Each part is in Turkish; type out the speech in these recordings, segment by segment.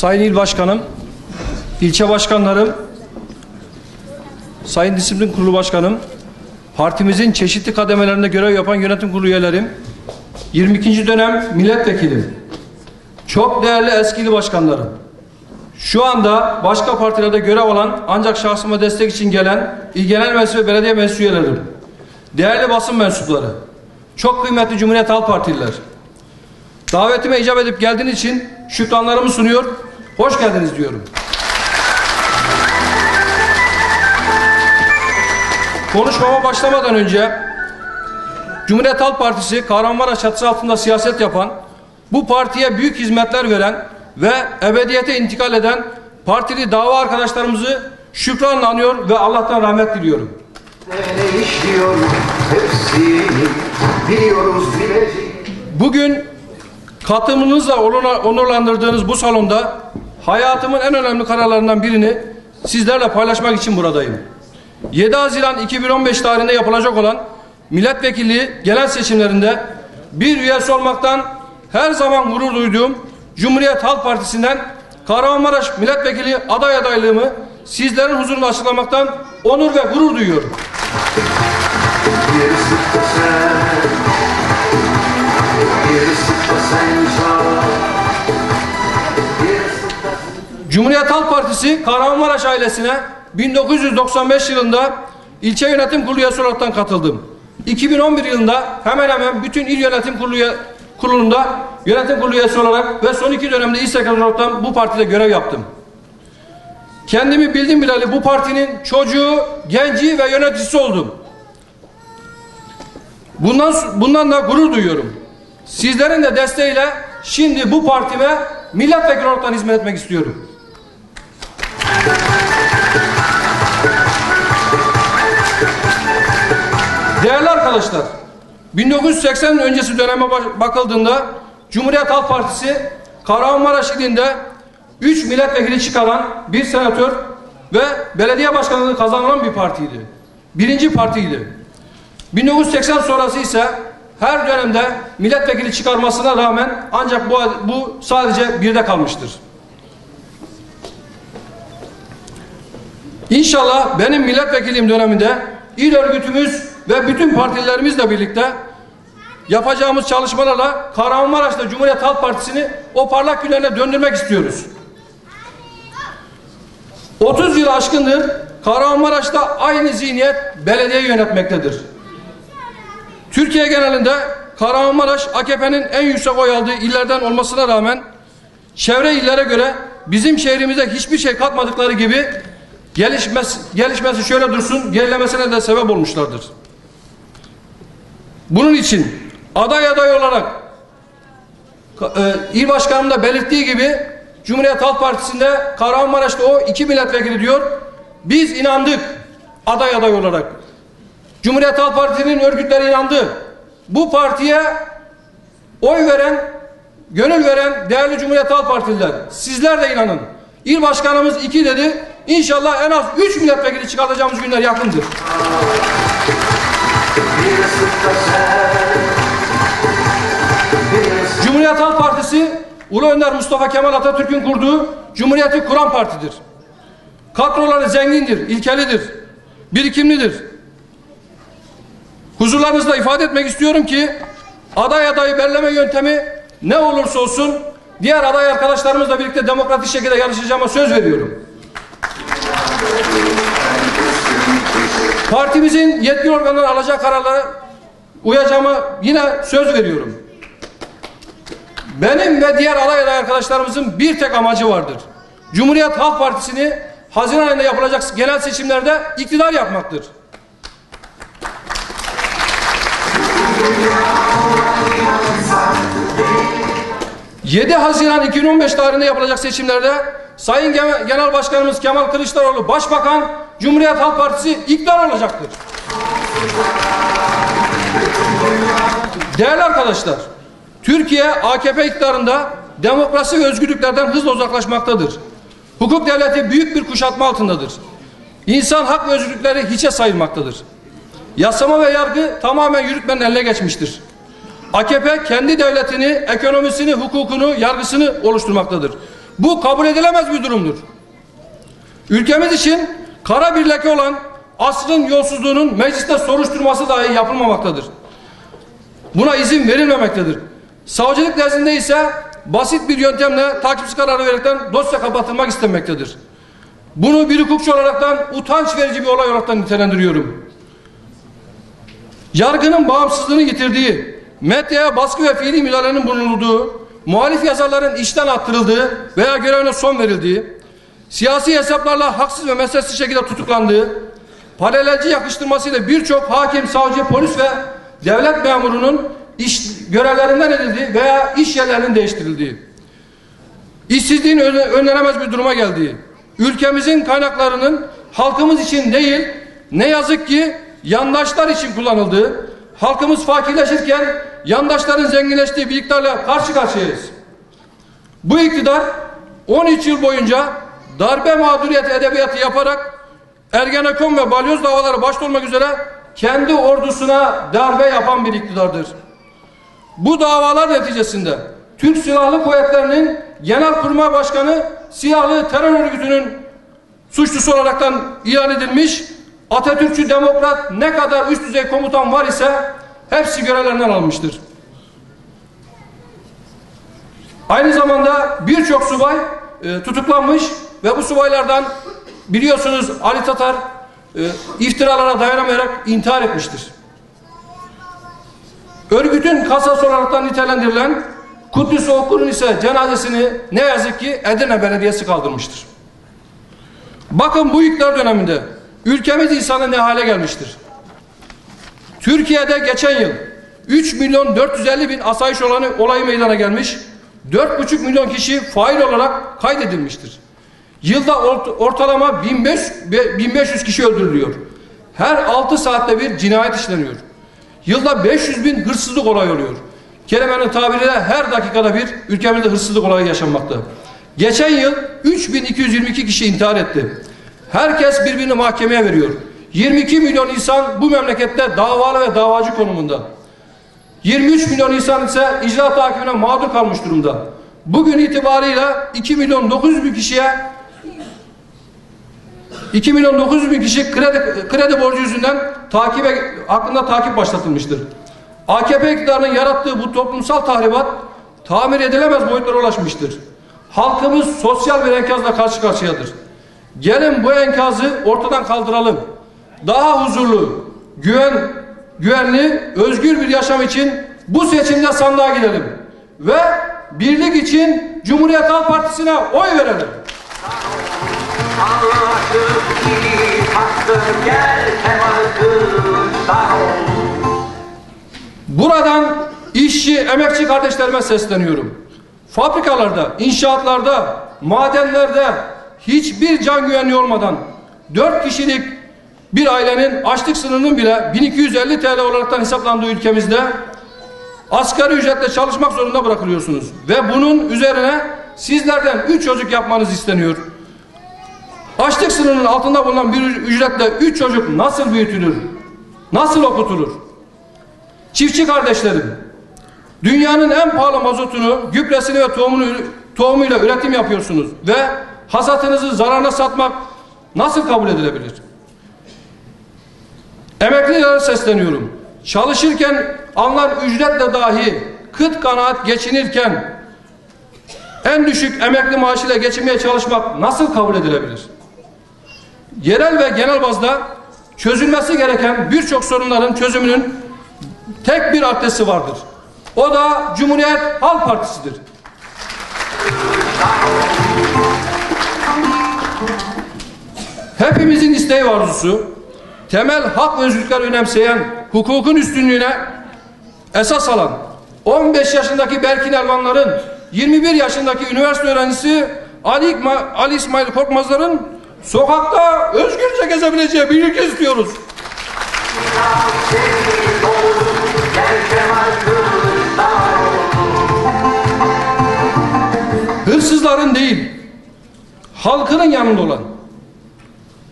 Sayın İl Başkanım, ilçe başkanlarım, Sayın Disiplin Kurulu Başkanım, partimizin çeşitli kademelerinde görev yapan yönetim kurulu üyelerim, 22. dönem milletvekilim, çok değerli eski il başkanlarım, şu anda başka partilerde görev alan ancak şahsıma destek için gelen il genel meclis ve belediye meclis üyelerim, değerli basın mensupları, çok kıymetli Cumhuriyet Halk Partililer, davetime icap edip geldiğiniz için şükranlarımı sunuyor, hoş geldiniz diyorum. Konuşmama başlamadan önce Cumhuriyet Halk Partisi Kahramanmaraş çatısı altında siyaset yapan, bu partiye büyük hizmetler veren ve ebediyete intikal eden partili dava arkadaşlarımızı şükranla anıyor ve Allah'tan rahmet diliyorum. Ne işliyor hepsini biliyoruz bilecek. Bugün katılımınızla onurla- onurlandırdığınız bu salonda hayatımın en önemli kararlarından birini sizlerle paylaşmak için buradayım. 7 Haziran 2015 tarihinde yapılacak olan milletvekilliği genel seçimlerinde bir üyesi olmaktan her zaman gurur duyduğum Cumhuriyet Halk Partisi'nden Kahramanmaraş milletvekili aday adaylığımı sizlerin huzurunda açıklamaktan onur ve gurur duyuyorum. Cumhuriyet Halk Partisi Kahramanmaraş ailesine 1995 yılında ilçe yönetim kurulu üyesi olarak katıldım. 2011 yılında hemen hemen bütün il yönetim kurulu kurulunda yönetim kurulu üyesi olarak ve son iki dönemde il sekreteri olarak bu partide görev yaptım. Kendimi bildim bileli bu partinin çocuğu, genci ve yöneticisi oldum. Bundan bundan da gurur duyuyorum. Sizlerin de desteğiyle şimdi bu partime milletvekili olarak hizmet etmek istiyorum. Değerli arkadaşlar, 1980 öncesi döneme bak- bakıldığında Cumhuriyet Halk Partisi Kahramanmaraş ilinde 3 milletvekili çıkaran bir senatör ve belediye başkanlığı kazanılan bir partiydi. Birinci partiydi. 1980 sonrası ise her dönemde milletvekili çıkarmasına rağmen ancak bu, bu sadece birde kalmıştır. İnşallah benim milletvekilliğim döneminde il örgütümüz ve bütün partilerimizle birlikte yapacağımız çalışmalarla Kahramanmaraş'ta Cumhuriyet Halk Partisi'ni o parlak günlerine döndürmek istiyoruz. 30 yıl aşkındır Kahramanmaraş'ta aynı zihniyet belediye yönetmektedir. Türkiye genelinde Kahramanmaraş AKP'nin en yüksek oy aldığı illerden olmasına rağmen çevre illere göre bizim şehrimize hiçbir şey katmadıkları gibi gelişmesi, gelişmesi şöyle dursun gerilemesine de sebep olmuşlardır. Bunun için aday aday olarak e, il başkanım da belirttiği gibi Cumhuriyet Halk Partisi'nde Kahramanmaraş'ta o iki milletvekili diyor. Biz inandık aday aday olarak. Cumhuriyet Halk Partisi'nin örgütleri inandı. Bu partiye oy veren, gönül veren değerli Cumhuriyet Halk Partililer. Sizler de inanın. İl başkanımız iki dedi. İnşallah en az üç milletvekili çıkartacağımız günler yakındır. Cumhuriyet Halk Partisi Ulu Önder Mustafa Kemal Atatürk'ün kurduğu Cumhuriyeti kuran partidir. Kadroları zengindir, ilkelidir, birikimlidir. Huzurlarınızda ifade etmek istiyorum ki aday adayı belirleme yöntemi ne olursa olsun diğer aday arkadaşlarımızla birlikte demokratik şekilde yarışacağıma söz veriyorum. Partimizin yetkili organları alacağı kararlara uyacağıma yine söz veriyorum. Benim ve diğer aday aday arkadaşlarımızın bir tek amacı vardır. Cumhuriyet Halk Partisi'ni Haziran ayında yapılacak genel seçimlerde iktidar yapmaktır. ...7 Haziran 2015 tarihinde yapılacak seçimlerde... ...Sayın Genel Başkanımız Kemal Kılıçdaroğlu Başbakan... ...Cumhuriyet Halk Partisi iktidar olacaktır. Değerli arkadaşlar, Türkiye AKP iktidarında demokrasi ve özgürlüklerden hızla uzaklaşmaktadır. Hukuk devleti büyük bir kuşatma altındadır. İnsan hak ve özgürlükleri hiçe sayılmaktadır. Yasama ve yargı tamamen yürütmenin eline geçmiştir. AKP kendi devletini, ekonomisini, hukukunu, yargısını oluşturmaktadır. Bu kabul edilemez bir durumdur. Ülkemiz için kara bir leke olan asrın yolsuzluğunun mecliste soruşturması dahi yapılmamaktadır. Buna izin verilmemektedir. Savcılık nezdinde ise basit bir yöntemle takipsiz kararı verirken dosya kapatılmak istenmektedir. Bunu bir hukukçu olaraktan utanç verici bir olay olaraktan nitelendiriyorum. Yargının bağımsızlığını yitirdiği, medyaya baskı ve fiili müdahalenin bulunulduğu, muhalif yazarların işten attırıldığı veya görevine son verildiği, siyasi hesaplarla haksız ve mesnetsiz şekilde tutuklandığı, paralelci yakıştırmasıyla birçok hakim, savcı, polis ve devlet memurunun iş görevlerinden edildiği veya iş yerlerinin değiştirildiği, işsizliğin önle- önlenemez bir duruma geldiği, ülkemizin kaynaklarının halkımız için değil, ne yazık ki yandaşlar için kullanıldığı, halkımız fakirleşirken yandaşların zenginleştiği bir iktidarla karşı karşıyayız. Bu iktidar 13 yıl boyunca darbe mağduriyeti edebiyatı yaparak Ergenekon ve balyoz davaları başta olmak üzere kendi ordusuna darbe yapan bir iktidardır. Bu davalar neticesinde Türk Silahlı Kuvvetleri'nin Genelkurmay Başkanı silahlı terör örgütünün suçlusu olaraktan ilan edilmiş Atatürkçü demokrat ne kadar üst düzey komutan var ise hepsi görevlerinden alınmıştır. Aynı zamanda birçok subay e, tutuklanmış ve bu subaylardan biliyorsunuz Ali Tatar e, iftiralara dayanamayarak intihar etmiştir. Örgütün kasası olaraktan nitelendirilen Kudüs Okur'un ise cenazesini ne yazık ki Edirne Belediyesi kaldırmıştır. Bakın bu iktidar döneminde ülkemiz insanı ne hale gelmiştir. Türkiye'de geçen yıl 3 milyon 450 bin asayiş olanı olayı meydana gelmiş. 4,5 milyon kişi fail olarak kaydedilmiştir. Yılda ort- ortalama 1500, be- 1500 kişi öldürülüyor. Her 6 saatte bir cinayet işleniyor. Yılda 500 bin hırsızlık olayı oluyor. Kelimenin tabiriyle her dakikada bir ülkemizde hırsızlık olayı yaşanmakta. Geçen yıl 3222 kişi intihar etti. Herkes birbirini mahkemeye veriyor. 22 milyon insan bu memlekette davalı ve davacı konumunda. 23 milyon insan ise icra takibine mağdur kalmış durumda. Bugün itibarıyla 2 milyon 900 bin kişiye 2 milyon 900 bin kişi kredi, kredi borcu yüzünden takibe, hakkında takip başlatılmıştır. AKP iktidarının yarattığı bu toplumsal tahribat tamir edilemez boyutlara ulaşmıştır. Halkımız sosyal bir enkazla karşı karşıyadır. Gelin bu enkazı ortadan kaldıralım. Daha huzurlu, güven, güvenli, özgür bir yaşam için bu seçimde sandığa gidelim. Ve birlik için Cumhuriyet Halk Partisi'ne oy verelim. Anlaşıp ki hakkın gel Buradan işçi, emekçi kardeşlerime sesleniyorum. Fabrikalarda, inşaatlarda, madenlerde hiçbir can güvenliği olmadan 4 kişilik bir ailenin açlık sınırının bile 1250 TL olaraktan hesaplandığı ülkemizde asgari ücretle çalışmak zorunda bırakılıyorsunuz. Ve bunun üzerine sizlerden 3 çocuk yapmanız isteniyor. Açlık sınırının altında bulunan bir ücretle 3 çocuk nasıl büyütülür? Nasıl okutulur? Çiftçi kardeşlerim, dünyanın en pahalı mazotunu, gübresini ve tohumunu, tohumuyla üretim yapıyorsunuz ve hasatınızı zararına satmak nasıl kabul edilebilir? Emeklilere sesleniyorum. Çalışırken alınan ücretle dahi kıt kanaat geçinirken en düşük emekli maaşıyla geçinmeye çalışmak nasıl kabul edilebilir? Yerel ve genel bazda çözülmesi gereken birçok sorunların çözümünün tek bir adresi vardır. O da Cumhuriyet Halk Partisi'dir. Hepimizin isteği arzusu, temel hak ve özgürlükler önemseyen, hukukun üstünlüğüne esas alan 15 yaşındaki Berkin Elvanların 21 yaşındaki üniversite öğrencisi Ali, İkma- Ali İsmail Korkmazların sokakta özgürce gezebileceği bir ülke istiyoruz. Hırsızların değil, halkının yanında olan,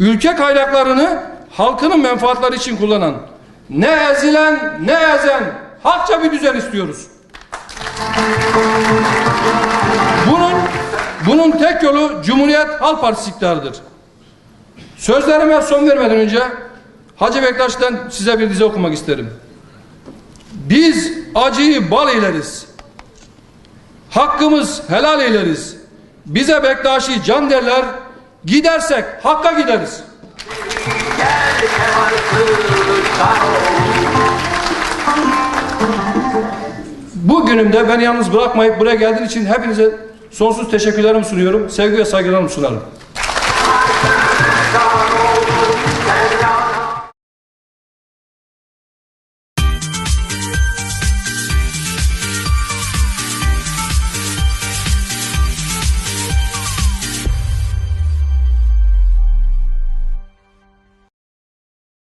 ülke kaynaklarını halkının menfaatleri için kullanan, ne ezilen ne ezen halkça bir düzen istiyoruz. Bunun Bunun tek yolu Cumhuriyet Halk Partisi iktidarıdır. Sözlerime son vermeden önce Hacı Bektaş'tan size bir dize okumak isterim. Biz acıyı bal eyleriz. Hakkımız helal eyleriz. Bize Bektaşi can derler. Gidersek Hakk'a gideriz. Gel Kemal Kılıçdaroğlu Bu günümde beni yalnız bırakmayıp buraya geldiğin için hepinize sonsuz teşekkürlerimi sunuyorum. Sevgi ve saygılarımı sunarım.